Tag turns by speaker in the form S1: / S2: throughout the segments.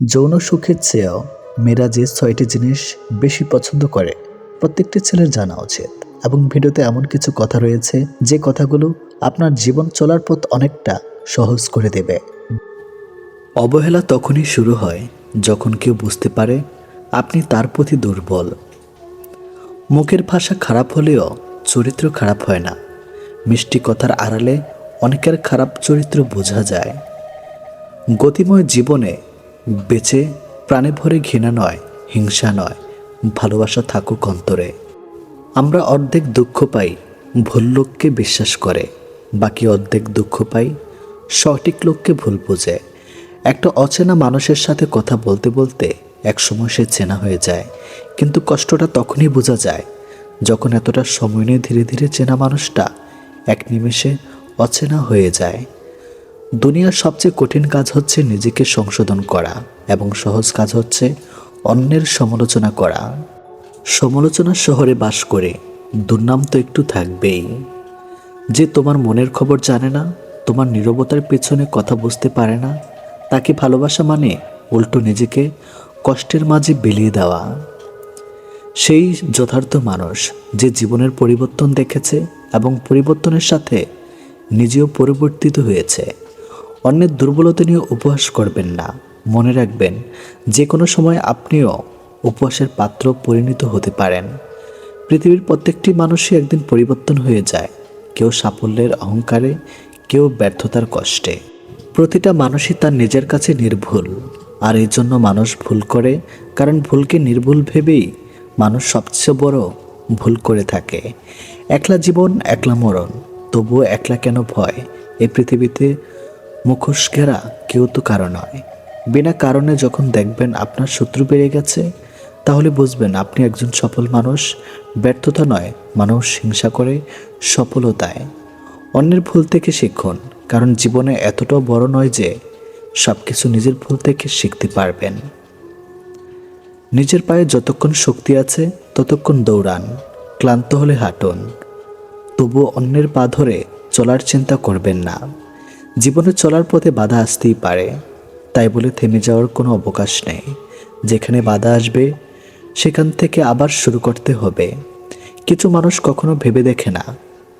S1: যৌন সুখের চেয়েও মেয়েরা যে ছয়টি জিনিস বেশি পছন্দ করে, প্রত্যেকটি ছেলের জানা উচিত। এবং ভিডিওতে এমন কিছু কথা রয়েছে, যে কথাগুলো আপনার জীবন চলার পথ অনেকটা সহজ করে দেবে। অবহেলা তখনই শুরু হয় যখন কেউ বুঝতে পারে আপনি তার প্রতি দুর্বল। মুখের ভাষা খারাপ হলেও চরিত্র খারাপ হয় না। মিষ্টি কথার আড়ালে অনেকের খারাপ চরিত্র বোঝা যায়। গতিময় জীবনে বেঁচে প্রাণে ভরে ঘৃণা নয়, হিংসা নয়, ভালোবাসা থাকুক অন্তরে। আমরা অর্ধেক দুঃখ পাই, ভুল লোককে বিশ্বাস করে, বাকি অর্ধেক দুঃখ পাই, সঠিক লোককে ভুল বোঝে। একটা অচেনা মানুষের সাথে কথা বলতে বলতে একসময় সে চেনা হয়ে যায়, কিন্তু কষ্টটা তখনই বোঝা যায়, যখন এতটা সময় নিয়ে ধীরে ধীরে চেনা মানুষটা এক নিমেষে অচেনা হয়ে যায়। দুনিয়ার সবচেয়ে কঠিন কাজ হচ্ছে নিজেকে সংশোধন করা এবং সহজ কাজ হচ্ছে অন্যের সমালোচনা করা। সমালোচনার শহরে বাস করে, দুর্নাম তো একটু থাকবেই। যে তোমার মনের খবর জানে না, তোমার নীরবতার পেছনে কথা বুঝতে পারে না, তাকে ভালোবাসা মানে উল্টো নিজেকে কষ্টের মাঝে বিলিয়ে দেওয়া। সেই যথার্থ মানুষ যে জীবনের পরিবর্তন দেখেছে এবং পরিবর্তনের সাথে নিজেও পরিবর্তিত হয়েছে। অন্যের দুর্বলতা নিয়ে উপহাস করবেন না। মনে রাখবেন যে কোনো সময় আপনিও উপহাসের পাত্র পরিণত হতে পারেন। পৃথিবীর প্রত্যেকটি মানুষই একদিন পরিবর্তন হয়ে যায়, কেউ সাফল্যের অহংকারে, কেউ ব্যর্থতার কষ্টে। প্রতিটা মানুষই তার নিজের কাছে নির্ভুল, আর এই জন্য মানুষ ভুল করে, কারণ ভুলকে নির্ভুল ভেবেই মানুষ সবচেয়ে বড় ভুল করে থাকে। একলা জীবন, একলা মরণ, তবুও একলা কেন ভয়? এই পৃথিবীতে মুখোশ ঘেরা কেউ তো কারও নয়। বিনা কারণে যখন দেখবেন আপনার শত্রু বেড়ে গেছে, তাহলে বুঝবেন আপনি একজন সফল মানুষ, ব্যর্থতা নয়, মানুষ হিংসা করে সফলতায়। অন্যের ভুল থেকে শিখুন, কারণ জীবনে এতটাও বড় নয় যে সব কিছু নিজের ভুল থেকে শিখতে পারবেন। নিজের পায়ে যতক্ষণ শক্তি আছে, ততক্ষণ দৌড়ান, ক্লান্ত হলে হাঁটুন। তবু অন্যের পা ধরে চলার চিন্তা করবেন না। জীবনে চলার পথে বাধা আসতেই পারে। তাই বলে থেমে যাওয়ার কোনো অবকাশ নেই। যেখানে বাধা আসবে, সেখান থেকে আবার শুরু করতে হবে। কিছু মানুষ কখনো ভেবে দেখে না।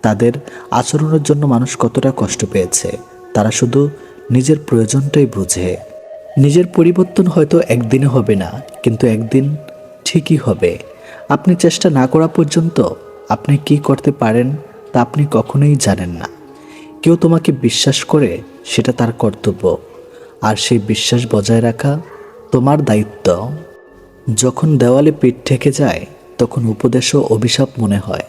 S1: তাদের আচরণের জন্য মানুষ কতটা কষ্ট পেয়েছে, তারা শুধু নিজের প্রয়োজনটাই বুঝে। নিজের পরিবর্তন হয়তো একদিনে হবে না, কিন্তু একদিন ঠিকই হবে। আপনি চেষ্টা না করা পর্যন্ত আপনি কি করতে পারেন তা আপনি কখনোই জানেন না। কেউ তোমাকে বিশ্বাস করে সেটা তার কর্তব্য, আর সেই বিশ্বাস বজায় রাখা তোমার দায়িত্ব। যখন দেওয়ালে পিঠ ঠেকে যায়, তখন উপদেশও অভিশাপ মনে হয়।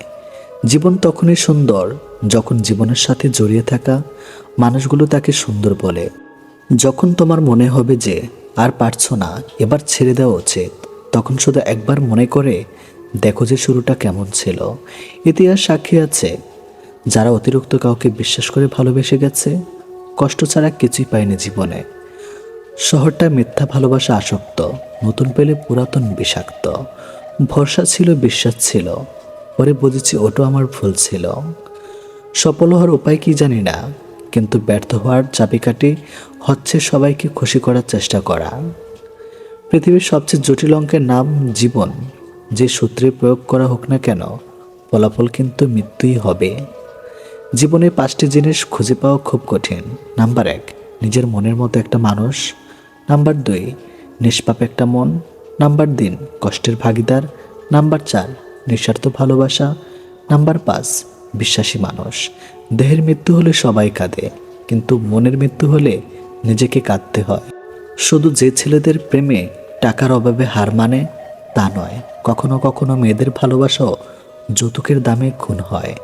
S1: জীবন তখনই সুন্দর যখন জীবনের সাথে জড়িয়ে থাকা মানুষগুলো তাকে সুন্দর বলে। যখন তোমার মনে হবে যে আর পারছ না, এবার ছেড়ে দেওয়া উচিত, তখন শুধু একবার মনে করে দেখো যে শুরুটা কেমন ছিল। ইতিহাস সাক্ষী আছে যারা অতিরিক্ত কাউকে বিশ্বাস করে ভালোবেসে গেছে, কষ্ট ছাড়া কিছুই পায়নি জীবনে। শহরটা মিথ্যা ভালোবাসা আসক্ত, নতুন পেলে পুরাতন বিষাক্ত। ভরসা ছিল, বিশ্বাস ছিল। পরে বুঝেছি ওটা আমার ভুল ছিল। সফল হওয়ার উপায় কি জানি না, কিন্তু ব্যর্থ হওয়ার চাবিকাঠি হচ্ছে সবাইকে খুশি করার চেষ্টা করা। পৃথিবীর সবচেয়ে জটিল অঙ্কের নাম জীবন। যে সূত্রে প্রয়োগ করা হোক না কেন, ফলাফল কিন্তু মৃত্যুই হবে। জীবনে পাঁচটি জিনিস খুঁজে পাওয়া খুব কঠিন। নাম্বার এক, নিজের মনের মতো একটা মানুষ। নাম্বার দুই, নিষ্পাপ একটা মন। নাম্বার তিন, কষ্টের ভাগিদার। নাম্বার চার, নিঃস্বার্থ ভালোবাসা। নাম্বার পাঁচ, বিশ্বাসী মানুষ। দেহের মৃত্যু হলে সবাই কাঁদে, কিন্তু মনের মৃত্যু হলে নিজেকে কাঁদতে হয়। শুধু যে ছেলেদের প্রেমে টাকার অভাবে হার মানে তা নয়, কখনো কখনো মেয়েদের ভালোবাসাও যৌতুকের দামে খুন হয়।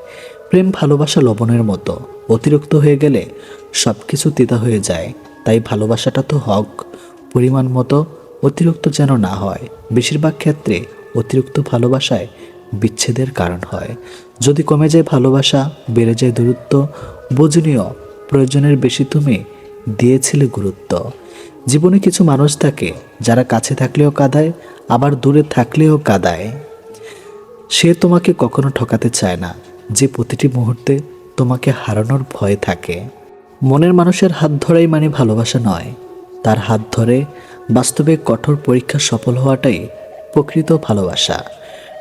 S1: প্রেম ভালোবাসা লবণের মতো। অতিরিক্ত হয়ে গেলে সব কিছু তিতা হয়ে যায়। তাই ভালোবাসাটা তো হক, পরিমাণ মতো অতিরিক্ত যেন না হয়। বেশিরভাগ ক্ষেত্রে অতিরিক্ত ভালোবাসায় বিচ্ছেদের কারণ হয়। যদি কমে যায় ভালোবাসা, বেড়ে যায় দূরত্ব, বোঝনীয়, প্রয়োজনের বেশি তুমি দিয়েছিলে গুরুত্ব। জীবনে কিছু মানুষ থাকে, যারা কাছে থাকলেও কাঁদায়, আবার দূরে থাকলেও কাঁদায়। সে তোমাকে কখনো ঠকাতে চায় না। যে প্রতিটি মুহূর্তে তোমাকে হারানোর ভয় থাকে। মনের মানুষের হাত ধরাই মানে ভালোবাসা নয়। তার হাত ধরে বাস্তবে কঠোর পরীক্ষা সফল হওয়াটাই প্রকৃত ভালোবাসা।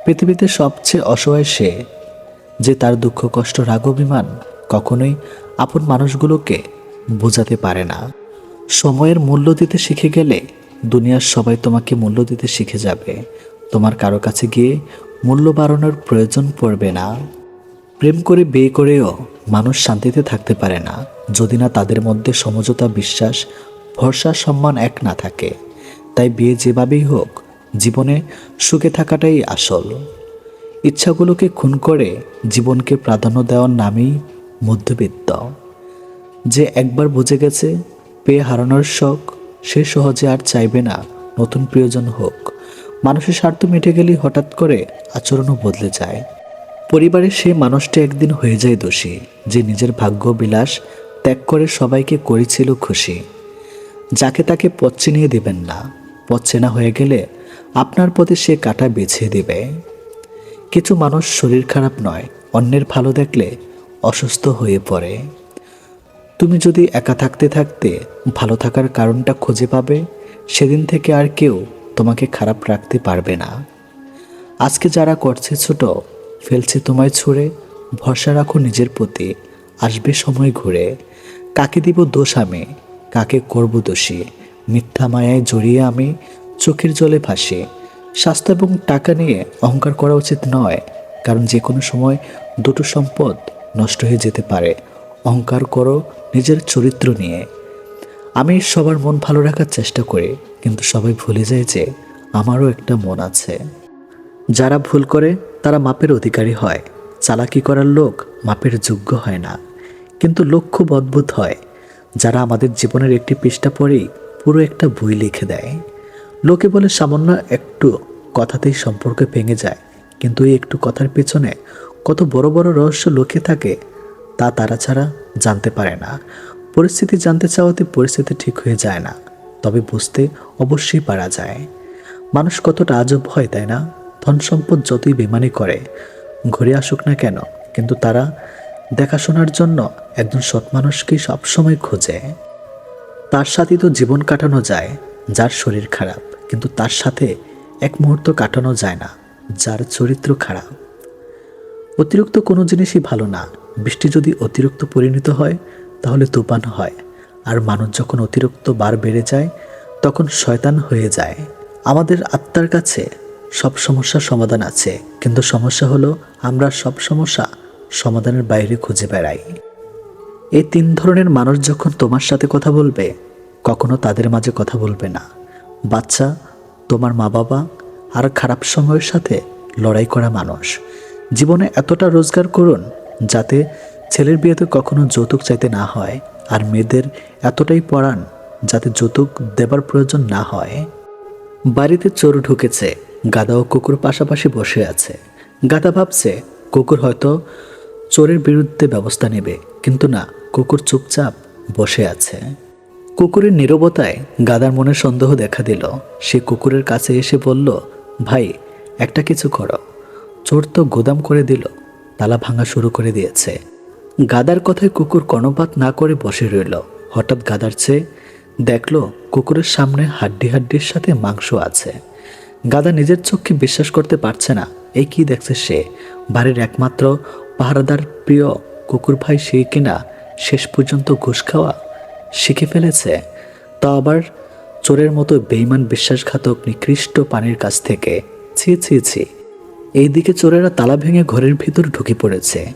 S1: পৃথিবীতে সবচেয়ে অসহায় সে, যে তার দুঃখ, কষ্ট, রাগ, অভিমান কখনোই আপন মানুষগুলোকে বোঝাতে পারে না। সময়ের মূল্য দিতে শিখে গেলে দুনিয়ার সবাই তোমাকে মূল্য দিতে শিখে যাবে। তোমার কারও কাছে গিয়ে মূল্য বাড়ানোর প্রয়োজন পড়বে না। প্রেম করে বিয়ে করেও মানুষ শান্তিতে থাকতে পারে না, যদি না তাদের মধ্যে সমঝোতা বিশ্বাস, ভরসা, সম্মান এক না থাকে। তাই বিয়ে যেভাবেই হোক, জীবনে সুখে থাকাটাই আসল। ইচ্ছাগুলোকে খুন করে জীবনকে প্রাধান্য দেওয়ার নামেই মধ্যবিত্ত। যে একবার বুঝে গেছে, পেয়ে হারানোর শখ, সে সহজে আর চাইবে না নতুন প্রিয়জন হোক। মানুষের স্বার্থ মিটে গেলেই হঠাৎ করে আচরণও বদলে যায়। পরিবারের সে মানুষটি একদিন হয়ে যায় দোষী, যে নিজের ভাগ্য বিলাস ত্যাগ করে সবাইকে করেছিল খুশি। যাকে তাকে পথ চিনিয়ে দেবেন না, পথ চেনা হয়ে গেলে আপনার পথে সে কাটা বেছে দেবে। কিছু মানুষ শরীর খারাপ নয়, অন্যের ভালো দেখলে অসুস্থ হয়ে পড়ে। তুমি যদি একা থাকতে থাকতে ভালো থাকার কারণটা খুঁজে পাবে, সেদিন থেকে আর কেউ তোমাকে খারাপ রাখতে পারবে না। আজকে যারা করছে ছোট ফেলছে তোমায় ছুঁড়ে, ভরসা রাখো নিজের প্রতি, আসবে সময় ঘুরে। কাকে দিব দোষ আমি? কাকে করব দোষী? মিথ্যা মায়ায় জড়িয়ে আমি চোখের জলে ভাসি। স্বাস্থ্য এবং টাকা নিয়ে অহংকার করা উচিত নয়, কারণ যে কোনো সময় দুটো সম্পদ নষ্ট হয়ে যেতে পারে। অহংকার করো নিজের চরিত্র নিয়ে। আমি সবার মন ভালো রাখার চেষ্টা করি, কিন্তু সবাই ভুলে যায় যে আমারও একটা মন আছে। যারা ভুল করে মাপের অধিকারী হয়। চালাকি করার লোক মাপের যোগ্য হয় না। কিন্তু লোক খুব অদ্ভুত হয়। যারা আমাদের জীবনের একটি পৃষ্ঠা পড়েই পুরো একটা বই লিখে দেয়। লোকে বলে সামান্য একটু কথাতেই সম্পর্ক ভেঙে যায়। কিন্তু এই একটু কথার পেছনে কত বড় বড় রহস্য লোকে থাকে তা তারা ছাড়া জানতে পারে না। পরিস্থিতি জানতে চাওয়াতে পরিস্থিতি ঠিক হয়ে যায় না। তবে বুঝতে অবশ্যই পারা যায়। মানুষ কতটা আজব হয়, তাই না? ধন সম্পদ যতই বেমানি করে, ঘুরে আসুক না কেন, কিন্তু তারা দেখাশোনার জন্য একজন সৎ মানুষকেই সবসময় খোঁজে। তার সাথে তো জীবন কাটানো যায়, যার শরীর খারাপ, কিন্তু তার সাথে এক মুহূর্ত কাটানো যায় না, যার চরিত্র খারাপ। অতিরিক্ত কোনো জিনিসই ভালো না, বৃষ্টি যদি অতিরিক্ত পরিণত হয়, তাহলে তুফান হয়, আর মানুষ যখন অতিরিক্ত বার বেড়ে যায়, তখন শয়তান হয়ে যায়। আমাদের আত্মার কাছে সব সমস্যার সমাধান আছে। কিন্তু সমস্যা হলো, আমরা সব সমস্যা সমাধানের বাইরে খুঁজে বেড়াই। এই তিন ধরনের মানুষ যখন তোমার সাথে কথা বলবে, কখনো তাদের মাঝে কথা বলবে না। বাচ্চা, তোমার মা বাবা আর খারাপ সময়ের সাথে লড়াই করা মানুষ। জীবনে এতটা রোজগার করুন, যাতে ছেলের বিয়েতে কখনো যৌতুক চাইতে না হয় আর মেয়েদের এতটাই পড়ান, যাতে যৌতুক দেবার প্রয়োজন না হয়। বাড়িতে চোর ঢুকেছে গাদা ও কুকুর পাশাপাশি বসে আছে। গাদা ভাবছে, কুকুর হয়তো চোরের বিরুদ্ধে ব্যবস্থা নেবে, কিন্তু না, কুকুর চুপচাপ বসে আছে। কুকুরের নীরবতায় গাদার মনে সন্দেহ দেখা দিল। সে কুকুরের কাছে এসে বলল, ভাই, একটা কিছু করো। চোর তো গোদাম করে দিল, তালা ভাঙা শুরু করে দিয়েছে। গাদার কথায় কুকুর কর্ণপাত না করে বসে রইল। হঠাৎ গাদার চেয়ে দেখল, কুকুরের সামনে হাড্ডি হাড্ডির সাথে মাংস আছে। গাদা নিজের চোখকে বিশ্বাস করতে পারছে না। এই কি দেখছে সে? বাড়ির একমাত্র পাহারাদার প্রিয় কুকুর ভাই সেই কিনা শেষ পর্যন্ত ঘুষ খাওয়া? শিখে ফেলেছে? তা আবার চোরের মতো বেইমান বিশ্বাসঘাতক নিকৃষ্ট পানির কাছ থেকে। ছি ছি ছি। এইদিকে চোরেরা তালা ভেঙে ঘরের ভিতর ঢুকে পড়েছে।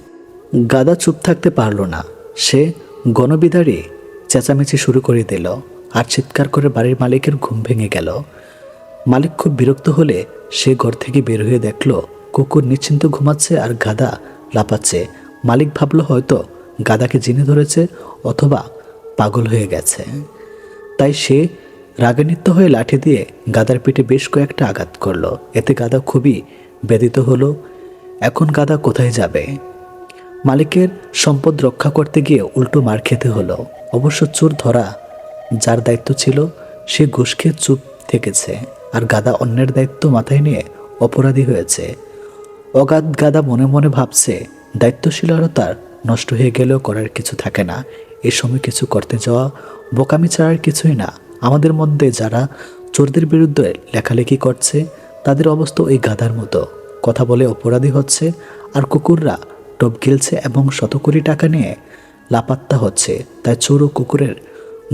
S1: গাদা চুপ থাকতে পারল না। সে গণবিদারে চেঁচামেচি শুরু করে দিল। আর চিৎকার করে বাড়ির মালিকের ঘুম ভেঙে গেল। মালিক খুব বিরক্ত হলে সে ঘর থেকে বের হয়ে দেখল, কুকুর নিশ্চিন্ত ঘুমাচ্ছে আর গাদা লাপাচ্ছে মালিক ভাবলো হয়তো গাদাকে জিনে ধরেছে অথবা পাগল হয়ে গেছে। তাই সে রাগান্বিত হয়ে লাঠি দিয়ে গাদার পিঠে বেশ কয়েকটা আঘাত করল। এতে গাদা খুবই ব্যথিত হলো। এখন গাদা কোথায় যাবে? মালিকের সম্পদ রক্ষা করতে গিয়ে উল্টো মার খেতে হলো। অবশ্য চোর ধরা যার দায়িত্ব ছিল, সে ঘুষ খেয়ে চুপ থেকেছে। আর গাদা অন্যের দায়িত্ব মাথায় নিয়ে অপরাধী হয়েছে। অগাধ গাদা মনে মনে ভাবছে দায়িত্বশীলতার নষ্ট হয়ে গেলেও করার কিছু থাকে না। এ সময় কিছু করতে যাওয়া বোকামি ছাড়ার কিছুই না। আমাদের মধ্যে যারা চোরদের বিরুদ্ধে লেখালেখি করছে, তাদের অবস্থা ওই গাধার মতো। কথা বলে অপরাধী হচ্ছে, আর কুকুররা টপ গিলছে এবং শত কোটি টাকা নিয়ে লাপাত্তা হচ্ছে। তাই চোর ও কুকুরের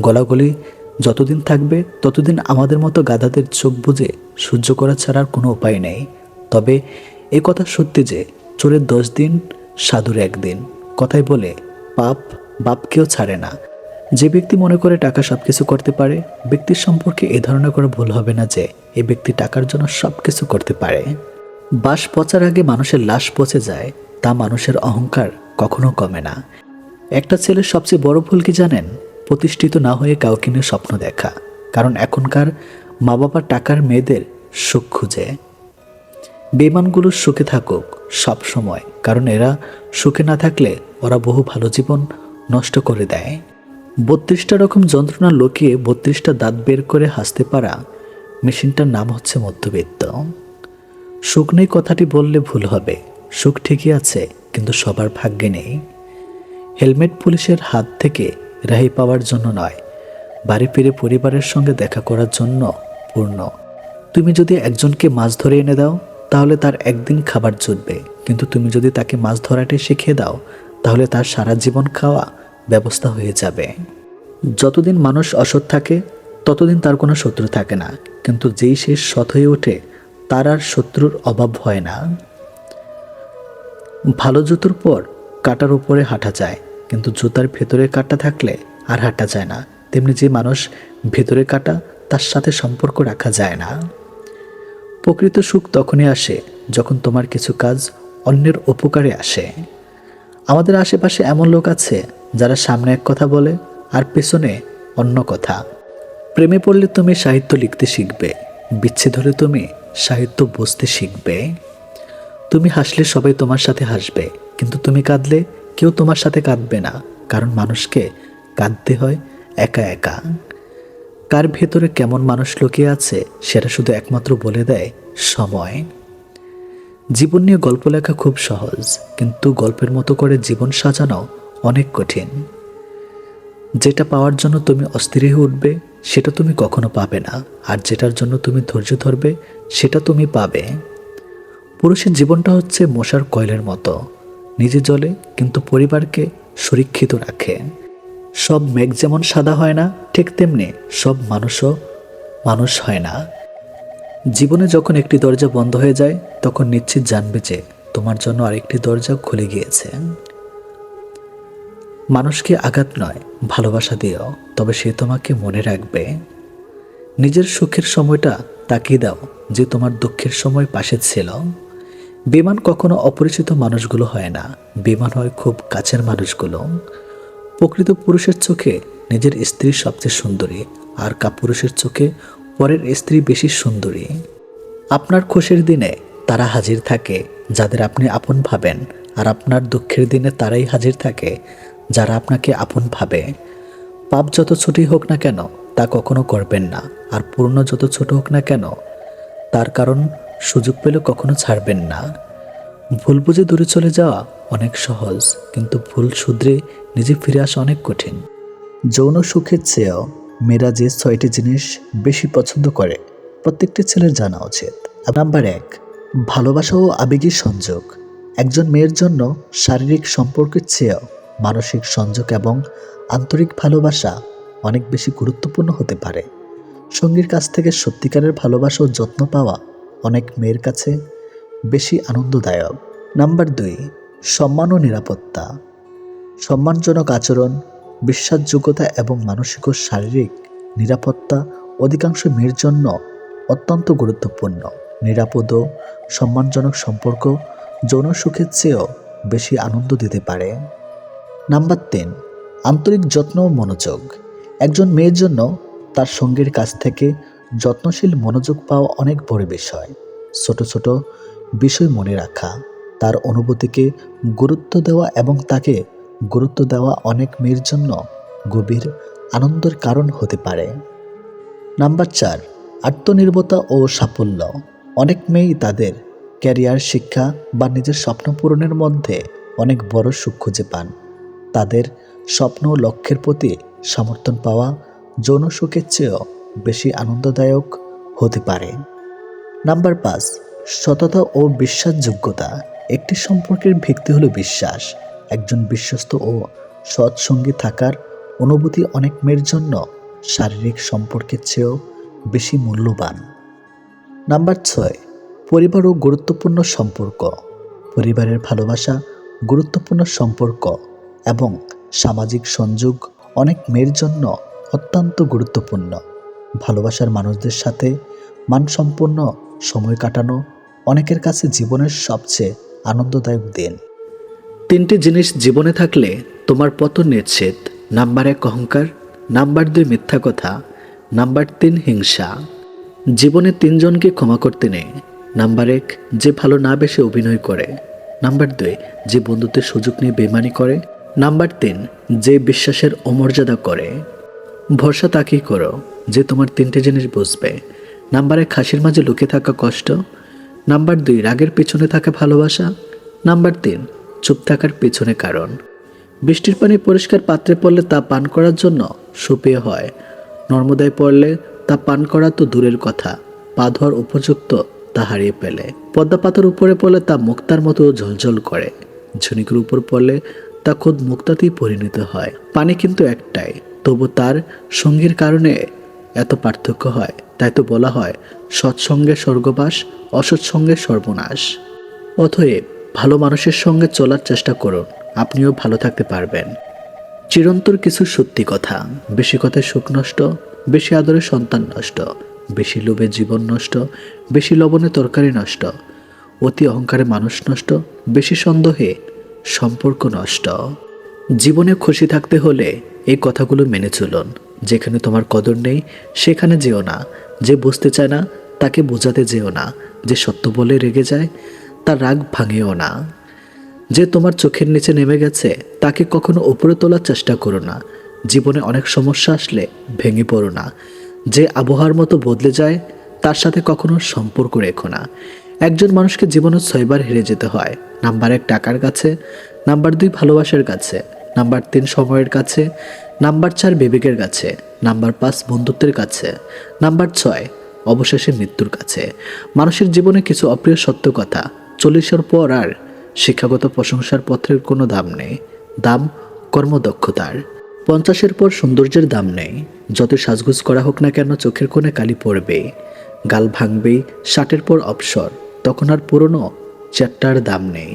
S1: গলাগলি যতদিন থাকবে, ততদিন আমাদের মতো গাধাদের চোখ বুঝে সহ্য করা ছাড়ার কোনো উপায় নেই। তবে এ কথা সত্যি যে, চোরের দশ দিন, সাধুর একদিন কথায় বলে, পাপ বাপকেও ছাড়ে না। যে ব্যক্তি মনে করে টাকা সব কিছু করতে পারে, ব্যক্তির সম্পর্কে এ ধারণা করে ভুল হবে না যে, এ ব্যক্তি টাকার জন্য সব কিছু করতে পারে। বাস পচার আগে মানুষের লাশ পচে যায়, তা মানুষের অহংকার কখনো কমে না। একটা ছেলের সবচেয়ে বড় ভুল কি জানেন? প্রতিষ্ঠিত না হয়ে কাউকে নিয়ে স্বপ্ন দেখা, কারণ এখনকার মা বাবা টাকার মেয়েদের সুখ খুঁজে। বেমানগুলো সুখে থাকুক সব সময়, কারণ এরা সুখে না থাকলে ওরা বহু ভালো জীবন নষ্ট করে দেয়। বত্রিশটা রকম যন্ত্রণা লুকিয়ে বত্রিশটা দাঁত বের করে হাসতে পারা মেশিনটার নাম হচ্ছে মধ্যবিত্ত। সুখ নেই কথাটি বললে ভুল হবে, সুখ ঠিকই আছে, কিন্তু সবার ভাগ্যে নেই। হেলমেট পুলিশের হাত থেকে রেহাই পাওয়ার জন্য নয়। বাড়ি ফিরে পরিবারের সঙ্গে দেখা করার জন্য পূর্ণ। তুমি যদি একজনকে মাছ ধরে এনে দাও, তাহলে তার একদিন খাবার জুটবে। কিন্তু তুমি যদি তাকে মাছ ধরাটি শিখিয়ে দাও, তাহলে তার সারা জীবন খাওয়া ব্যবস্থা হয়ে যাবে। যতদিন মানুষ অসৎ থাকে, ততদিন তার কোনো শত্রু থাকে না। কিন্তু যেই সে সৎ হয়ে ওঠে, তার আর শত্রুর অভাব হয় না। ভালো জুতোর পর কাটার উপরে হাঁটা যায়। কিন্তু জুতার ভেতরে কাটা থাকলে আর হাঁটা যায় না। তেমনি যে মানুষ ভেতরে কাটা তার সাথে সম্পর্ক রাখা যায় না। প্রকৃত সুখ তখনই আসে যখন তোমার কিছু কাজ অন্যের উপকারে আসে। আমাদের আশেপাশে এমন লোক আছে যারা সামনে এক কথা বলে আর পেছনে অন্য কথা। প্রেমে পড়লে তুমি সাহিত্য লিখতে শিখবে, বিচ্ছেদ হলে তুমি সাহিত্য বুঝতে শিখবে। তুমি হাসলে সবাই তোমার সাথে হাসবে, কিন্তু তুমি কাঁদলে কেউ তোমার সাথে কাঁদবে না, কারণ মানুষকে কাঁদতে হয় একা একা। কার ভেতরে কেমন মানুষ লুকিয়ে আছে, সেটা শুধু একমাত্র বলে দেয় সময়। জীবন নিয়ে গল্প লেখা খুব সহজ, কিন্তু গল্পের মতো করে জীবন সাজানো অনেক কঠিন। যেটা পাওয়ার জন্য তুমি অস্থির হয়ে উঠবে, সেটা তুমি কখনো পাবে না, আর যেটার জন্য তুমি ধৈর্য ধরবে, সেটা তুমি পাবে। পুরুষের জীবনটা হচ্ছে মশার কয়লের মতো। নিজে জ্বলে কিন্তু পরিবারকে সুরক্ষিত রাখে। সব মেঘ যেমন সাদা হয় না, ঠিক তেমনি সব মানুষও মানুষ হয় না। জীবনে যখন একটি দরজা বন্ধ হয়ে যায়, তখন নিশ্চিত জানবে যে তোমার জন্য আরেকটি দরজা খুলে গিয়েছে। মানুষকে আঘাত নয়, ভালোবাসা দিও, তবে সে তোমাকে মনে রাখবে। নিজের সুখের সময়টা তাকিয়ে দাও, যে তোমার দুঃখের সময় পাশে ছিল। বিমান কখনো অপরিচিত মানুষগুলো হয় না। বিমান হয় খুব কাছের মানুষগুলো। প্রকৃত পুরুষের চোখে নিজের স্ত্রী সবচেয়ে সুন্দরী, আর কাপুরুষের চোখে পরের স্ত্রী বেশি সুন্দরী। আপনার খুশির দিনে তারা হাজির থাকে, যাদের আপনি আপন ভাবেন, আর আপনার দুঃখের দিনে তারাই হাজির থাকে, যারা আপনাকে আপন ভাবে। পাপ যত ছোটই হোক না কেন, তা কখনো করবেন না, আর পূর্ণ যত ছোট হোক না কেন, তার কারণ সুযোগ পেলে কখনো ছাড়বেন না। ভুল বুঝে দূরে চলে যাওয়া অনেক সহজ, কিন্তু ভুল শুধরে নিজে ফিরে আসা অনেক কঠিন। যৌন সুখের চেয়েও মেয়েরা যে ছয়টি জিনিস বেশি পছন্দ করে, প্রত্যেকটি ছেলের জানা উচিত। নাম্বার এক, ভালোবাসা ও আবেগের সংযোগ। একজন মেয়ের জন্য শারীরিক সম্পর্কের চেয়েও মানসিক সংযোগ এবং আন্তরিক ভালোবাসা অনেক বেশি গুরুত্বপূর্ণ হতে পারে। সঙ্গীর কাছ থেকে সত্যিকারের ভালোবাসা ও যত্ন পাওয়া অনেক মেয়ের কাছে বেশি আনন্দদায়ক। নাম্বার দুই, সম্মান ও নিরাপত্তা। সম্মানজনক আচরণ, বিশ্বাসযোগ্যতা এবং মানসিক ও শারীরিক নিরাপত্তা অধিকাংশ মেয়ের জন্য অত্যন্ত গুরুত্বপূর্ণ। নিরাপদ ও সম্মানজনক সম্পর্ক যৌন সুখের চেয়েও বেশি আনন্দ দিতে পারে। নাম্বার তিন, আন্তরিক যত্ন ও মনোযোগ। একজন মেয়ের জন্য তার সঙ্গীর কাছ থেকে যত্নশীল মনোযোগ পাওয়া অনেক বড় বিষয়। ছোট ছোট বিষয় মনে রাখা, তার অনুভূতিকে গুরুত্ব দেওয়া এবং তাকে গুরুত্ব দেওয়া অনেক মেয়ের জন্য গভীর আনন্দের কারণ হতে পারে। নাম্বার চার, আত্মনির্ভরতা ও সাফল্য। অনেক মেয়েই তাদের ক্যারিয়ার, শিক্ষা বা নিজের স্বপ্ন পূরণের মধ্যে অনেক বড় সুখ খুঁজে পান। তাদের স্বপ্ন লক্ষ্যের প্রতি সমর্থন পাওয়া যৌন সুখের চেয়েও বেশি আনন্দদায়ক হতে পারে। নাম্বার পাঁচ, সততা ও বিশ্বাসযোগ্যতা। একটি সম্পর্কের ভিত্তি হলো বিশ্বাস। একজন বিশ্বস্ত ও সৎ সঙ্গী থাকার অনুভূতি অনেক মেয়ের জন্য শারীরিক সম্পর্কের চেয়েও বেশি মূল্যবান। নাম্বার ছয়, পরিবার ও গুরুত্বপূর্ণ সম্পর্ক। পরিবারের ভালোবাসা, গুরুত্বপূর্ণ সম্পর্ক এবং সামাজিক সংযোগ অনেক মেয়ের জন্য অত্যন্ত গুরুত্বপূর্ণ। ভালোবাসার মানুষদের সাথে মানসম্পন্ন সময় কাটানো অনেকের কাছে জীবনের সবচেয়ে আনন্দদায়ক দিন। তিনটি জিনিস জীবনে থাকলে তোমার পতন নিশ্চিত। নাম্বার এক, অহংকার। নাম্বার দুই, মিথ্যা কথা। নাম্বার তিন, হিংসা। জীবনে তিনজনকে ক্ষমা করতে নেই। নাম্বার এক, যে ভালো না বেশে অভিনয় করে। নাম্বার দুই, যে বন্ধুত্বের সুযোগ নিয়ে বেমানি করে। নাম্বার তিন, যে বিশ্বাসের অমর্যাদা করে। ভরসা তাকেই করো যে তোমার তিনটে জিনিস বুঝবে। নাম্বার এক, হাসির মাঝে লুকিয়ে থাকা কষ্ট। নাম্বার দুই, রাগের পেছনে থাকা ভালোবাসা। নাম্বার তিন, চুপ থাকার পেছনে কারণ। বৃষ্টির পানি পরিষ্কার পাত্রে পড়লে তা পান করার জন্য সুপেয় হয়। নর্মদায় পড়লে তা পান করা তো দূরের কথা। পা ধোয়ার উপযুক্ত তা হারিয়ে পেলে পদ্মা পাতার উপরে পড়লে তা মুক্তার মতো ঝলঝল করে। ঝুনিকের উপর পড়লে তা খোদ মুক্তাতেই পরিণত হয়। পানি কিন্তু একটাই। তবু তার সঙ্গীর কারণে এত পার্থক্য হয়। তাই তো বলা হয়, সৎসঙ্গে স্বর্গবাস, অসৎসঙ্গে সর্বনাশ। অতএব, ভালো মানুষের সঙ্গে চলার চেষ্টা করুন, আপনিও ভালো থাকতে পারবেন। চিরন্তর কিছু সত্যি কথা, বেশি কথায় সুখ নষ্ট, বেশি আদরে সন্তান নষ্ট, বেশি লোভে জীবন নষ্ট, বেশি লবণে তরকারি নষ্ট, অতি অহংকারে মানুষ নষ্ট, বেশি সন্দেহে সম্পর্ক নষ্ট। জীবনে খুশি থাকতে হলে এই কথাগুলো মেনে চলুন। যেখানে তোমার কদর নেই, সেখানে যেও না। যে বুঝতে চায় না, তাকে বোঝাতে যেও না। যে সত্য বলে রেগে যায়, তার রাগ ভাঙেও না। যে তোমার চোখের নিচে নেমে গেছে, তাকে কখনো উপরে তোলার চেষ্টা করো না। জীবনে অনেক সমস্যা আসলে ভেঙে পড়ো না। যে আবহাওয়ার মতো বদলে যায়, তার সাথে কখনো সম্পর্ক রেখো না। একজন মানুষকে জীবনে ছয়বার হেরে যেতে হয়। নাম্বার এক টাকার কাছে নাম্বার দুই ভালোবাসার কাছে, নাম্বার তিন সময়ের কাছে, নাম্বার চার বিবেকের কাছে, নাম্বার পাঁচ বন্ধুত্বের কাছে, নাম্বার ছয় অবশেষে মৃত্যুর কাছে। মানুষের জীবনে কিছু অপ্রিয় সত্য কথা, চল্লিশের পর আর শিক্ষাগত প্রশংসার পত্রের কোনো দাম নেই, দাম কর্মদক্ষতার। পঞ্চাশের পর সৌন্দর্যের দাম নেই যত সাজগুজ করা হোক না কেন চোখের কোণে কালি পড়বে, গাল ভাঙবেই ষাটের পর অবসর, তখন আর পুরনো চ্যাটটার দাম নেই।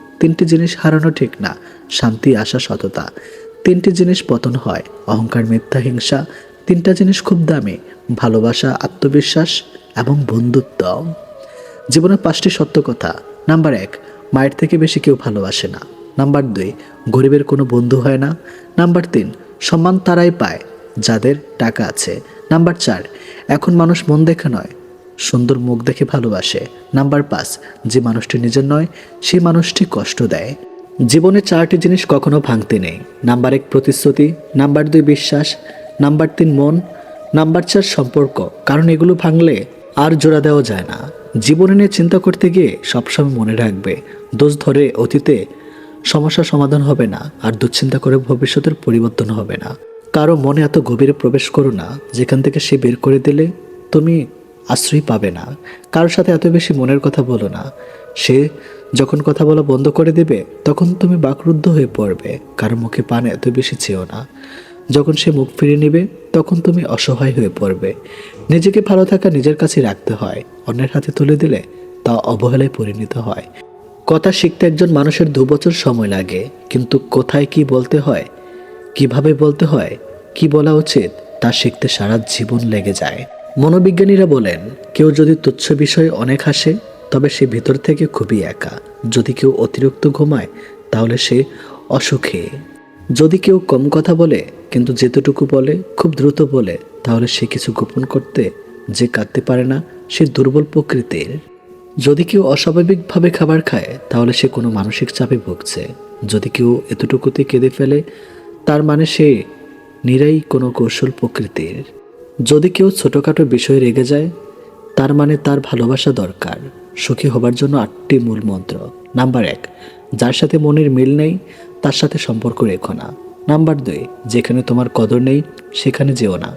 S1: তিনটি জিনিস হারানো ঠিক না, শান্তি, আশা, সততা। তিনটি জিনিস পতন হয়, অহংকার, মিথ্যা, হিংসা। তিনটা জিনিস খুব দামি, ভালোবাসা, আত্মবিশ্বাস এবং বন্ধুত্ব। জীবনে পাঁচটি সত্য কথা। নাম্বার এক, মায়ের থেকে বেশি কেউ ভালোবাসে না। নাম্বার দুই, গরিবের কোনো বন্ধু হয় না। নাম্বার তিন, সম্মান তারাই পায়, যাদের টাকা আছে। নাম্বার চার, এখন মানুষ মন দেখে নয় সুন্দর মুখ দেখে ভালোবাসে। নাম্বার পাঁচ, যে মানুষটি নিজের নয় সেই মানুষটি কষ্ট দেয়। জীবনে চারটি জিনিস কখনো ভাঙতে নেই। নাম্বার এক, প্রতিশ্রুতি। নাম্বার দুই, বিশ্বাস। নাম্বার তিন, মন। নাম্বার চার, সম্পর্ক। কারণ এগুলো ভাঙলে আর জোড়া দেওয়া যায় না। জীবনে নিয়ে চিন্তা করতে গিয়ে সবসময় মনে রাখবে, দোষ ধরে অতীতে সমস্যা সমাধান হবে না আর দুশ্চিন্তা করে ভবিষ্যতের পরিবর্তন হবে না। কারও মনে এত গভীরে প্রবেশ করো না, যেখান থেকে সে বের করে দিলে তুমি আশ্রয় পাবে না। কারোর সাথে এত বেশি মনের কথা বলো না। সে যখন কথা বলা বন্ধ করে দেবে, তখন তুমি বাকরুদ্ধ হয়ে পড়বে। কারও মুখে পান এত বেশি চেয়েও না। যখন সে মুখ ফিরে নেবে, তখন তুমি অসহায় হয়ে পড়বে। নিজেকে ভালো থাকা নিজের কাছে রাখতে হয়। অন্যের হাতে তুলে দিলে তা অবহেলায় পরিণত হয়। কথা শিখতে একজন মানুষের দু বছর সময় লাগে। কিন্তু কোথায় কি বলতে হয়, কীভাবে বলতে হয়, কি বলা উচিত, তা শিখতে সারা জীবন লেগে যায়। মনোবিজ্ঞানীরা বলেন, কেউ যদি তুচ্ছ বিষয়ে অনেক হাসে, তবে সে ভিতর থেকে খুবই একা। যদি কেউ অতিরিক্ত ঘুমায়, তাহলে সে অসুখে। যদি কেউ কম কথা বলে, কিন্তু যেতটুকু বলে, খুব দ্রুত বলে, তাহলে সে কিছু গোপন করতে, যে কাঁদতে পারে না, সে দুর্বল প্রকৃতির। যদি কেউ অস্বাভাবিকভাবে খাবার খায়, তাহলে সে কোনো মানসিক চাপে ভুগছে। যদি কেউ এতটুকুতে কেঁদে ফেলে, তার মানে সে নিরাই কোনো কৌশল প্রকৃতির। যদি কেউ ছোটোখাটো বিষয়ে রেগে যায়, তার মানে তার ভালোবাসা দরকার। সুখী হবার জন্য আটটি মূল মন্ত্র। নাম্বার এক, যার সাথে মনের মিল নেই, তার সাথে সম্পর্ক রেখো না। নাম্বার দুই, যেখানে তোমার কদর নেই, সেখানে যেও না।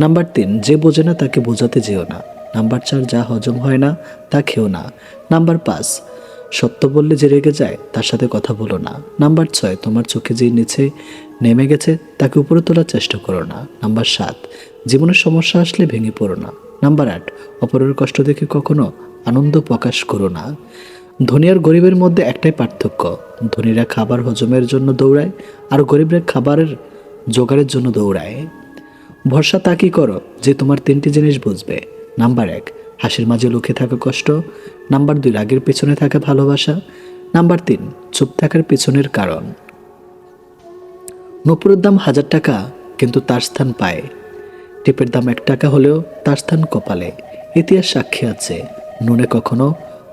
S1: নাম্বার তিন, যে বোঝে না, তাকে বোঝাতে যেও না। নাম্বার চার, যা হজম হয় না, তা খেও না। নাম্বার পাঁচ, সত্য বললে যে রেগে যায়, তার সাথে কথা বলো না। নাম্বার ছয়, তোমার চোখে যে নিচে নেমে গেছে, তাকে উপরে তোলার চেষ্টা করো না। নাম্বার সাত, জীবনের সমস্যা আসলে ভেঙে পড়ো না। নাম্বার আট, অপরের কষ্ট দেখে কখনো আনন্দ প্রকাশ করো না। ধনী আর গরিবের মধ্যে একটাই পার্থক্য, ধনীরা খাবার হজমের জন্য দৌড়ায় আর গরিবরা খাবারের জোগাড়ের জন্য দৌড়ায়। ভরসা তা কি করো যে তোমার তিনটি জিনিস বুঝবে। নাম্বার এক, হাসির মাঝে লুকিয়ে থাকা কষ্ট। নাম্বার দুই, রাগের পেছনে থাকা ভালোবাসা। নাম্বার তিন, চুপ থাকার পেছনের কারণ। নপুরের দাম হাজার টাকা, কিন্তু তার স্থান পায়। টিপের দাম এক টাকা হলেও তার স্থান কপালে। ইতিহাস সাক্ষী আছে, নুনে কখনো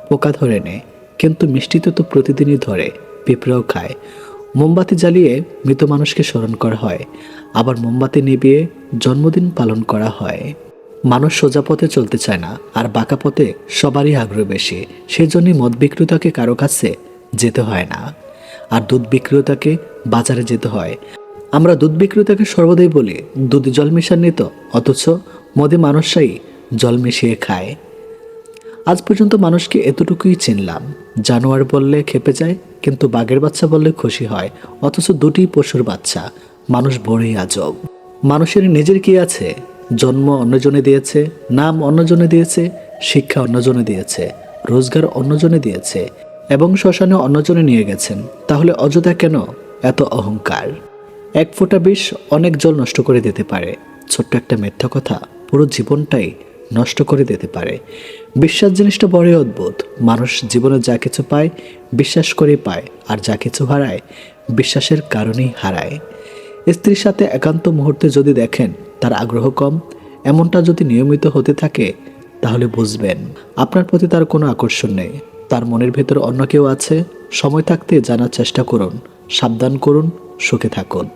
S1: পোকা ধরে নে, কিন্তু মিষ্টিতে তো প্রতিদিনই ধরে, পিঁপড়েও খায়। মোমবাতি জ্বালিয়ে মৃত মানুষকে স্মরণ করা হয়, আবার মোমবাতি নিবিয়ে জন্মদিন পালন করা হয়। মানুষ সোজা পথে চলতে চায় না, আর বাঁকা পথে সবারই আগ্রহ বেশি সেই জন্যই মদ বিক্রেতাকে কারও কাছে যেতে হয় না। আর দুধ বিক্রেতাকে বাজারে যেতে হয় আমরা দুধ বিক্রেতাকে সর্বদাই বলি, দুধ জল মিশান্বিত, অথচ মদে মানুষরাই জল মিশিয়ে খায়। আজ পর্যন্ত মানুষকে এতটুকুই চিনলাম, জানোয়ার বললে খেপে যায়, কিন্তু বাঘের বাচ্চা বললে খুশি হয়, অথচ দুটি পশুর বাচ্চা, মানুষ বড়ই আজব। মানুষের নিজের কি আছে? জন্ম অন্যজনে দিয়েছে, নাম অন্যজনে দিয়েছে, শিক্ষা অন্যজনে দিয়েছে, রোজগার অন্যজনে দিয়েছে, এবং শ্মশানে অন্যজনে নিয়ে গেছেন, তাহলে অযথা কেন এত অহংকার? এক ফোঁটা বিষ অনেক জল নষ্ট করে দিতে পারে। ছোট্ট একটা মিথ্যা কথা পুরো জীবনটাই নষ্ট করে দিতে পারে। বিশ্বাস জিনিসটা বড়ই অদ্ভুত। মানুষ জীবনে যা কিছু পায়, বিশ্বাস করে পায়, আর যা কিছু হারায়, বিশ্বাসের কারণেই হারায়। স্ত্রীর সাথে একান্ত মুহূর্তে যদি দেখেন তার আগ্রহ কম, এমনটা যদি নিয়মিত হতে থাকে, তাহলে বুঝবেন। আপনার প্রতি তার কোনো আকর্ষণ নেই। তার মনের ভেতর অন্য কেউ আছে। সময় থাকতে জানার চেষ্টা করুন, সাবধান করুন, সুখে থাকুন।